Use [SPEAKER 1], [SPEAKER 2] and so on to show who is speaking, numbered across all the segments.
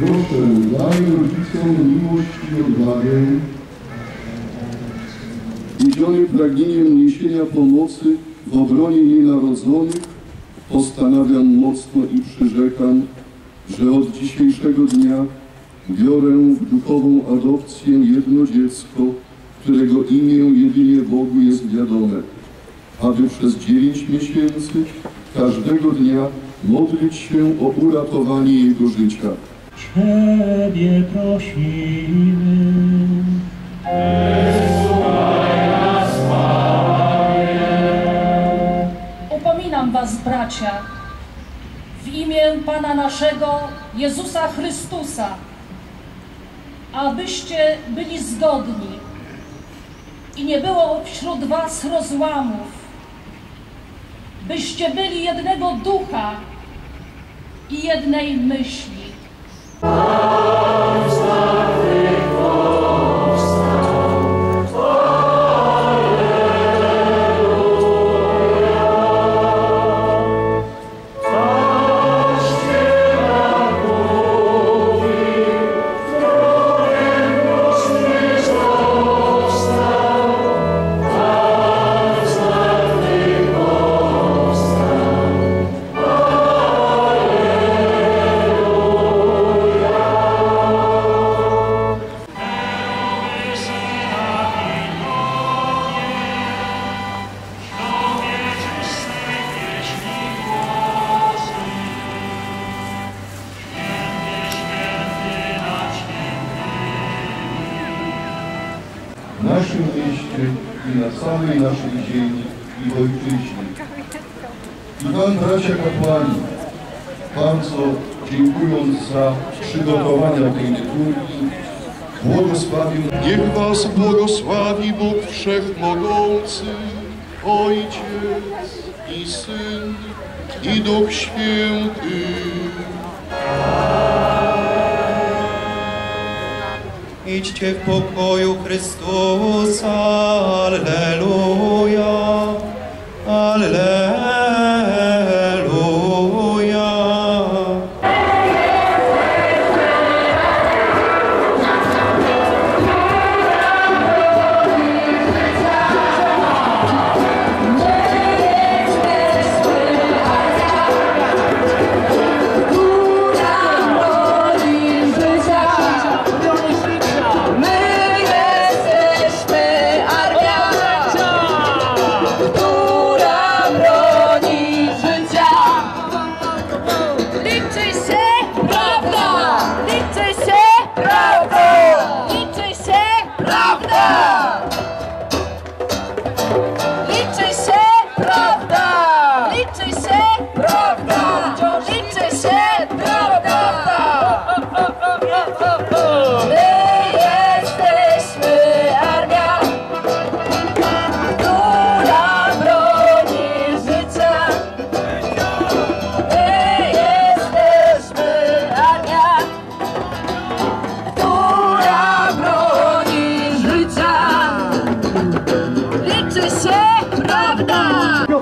[SPEAKER 1] Proszę, daj rodzicom miłość i odwagę, Wiedziony pragnieniem niesienia pomocy w obronie nienarodzonych, postanawiam mocno i przyrzekam, że od dzisiejszego dnia biorę w duchową adopcję jedno dziecko, którego imię jedynie Bogu jest wiadome, aby przez dziewięć miesięcy każdego dnia modlić się o uratowanie jego życia.
[SPEAKER 2] Ciebie prosimy.
[SPEAKER 3] Upominam was, bracia, w imię Pana naszego Jezusa Chrystusa, abyście byli zgodni i nie było wśród was rozłamów, byście byli jednego ducha i jednej myśli.
[SPEAKER 1] W całej naszej ziemi i ojczyźnie. I Wam, bracia kapłani, bardzo dziękując za przygotowania tej liturgii, błogosławię. Niech Was błogosławi Bóg Wszechmogący, Ojciec i Syn i Duch Święty.
[SPEAKER 4] Idźcie w pokoju Chrystusa, Alleluja.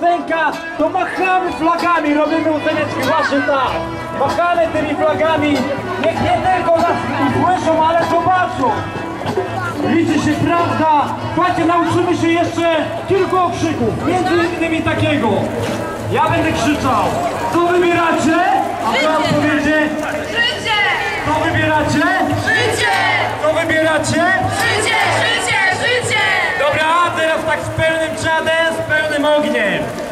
[SPEAKER 2] Piosenka, to machamy flagami, robimy uceneczki, właśnie tak. Machamy tymi flagami, niech nie tylko nas usłyszą, ale zobaczą. Liczy się prawda. Słuchajcie, nauczymy się jeszcze kilku okrzyków, między innymi takiego. Ja będę krzyczał. Co wybieracie? A mam powiedzieć?
[SPEAKER 5] Życie!
[SPEAKER 2] Co wybieracie?
[SPEAKER 5] Życie!
[SPEAKER 2] Co wybieracie?
[SPEAKER 5] Życie! Życie!
[SPEAKER 2] Teraz tak z pełnym czadem, z pełnym ogniem.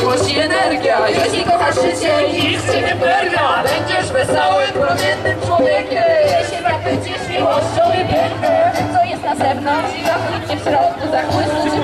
[SPEAKER 2] miłość
[SPEAKER 5] i energia. Jeśli kochasz życie i nic cię nie Będziesz wesołym, promiennym człowiekiem. Jeśli zachwycisz miłością i pięknem co jest na zewnątrz i zachwycisz w środku Zachłyszczy cię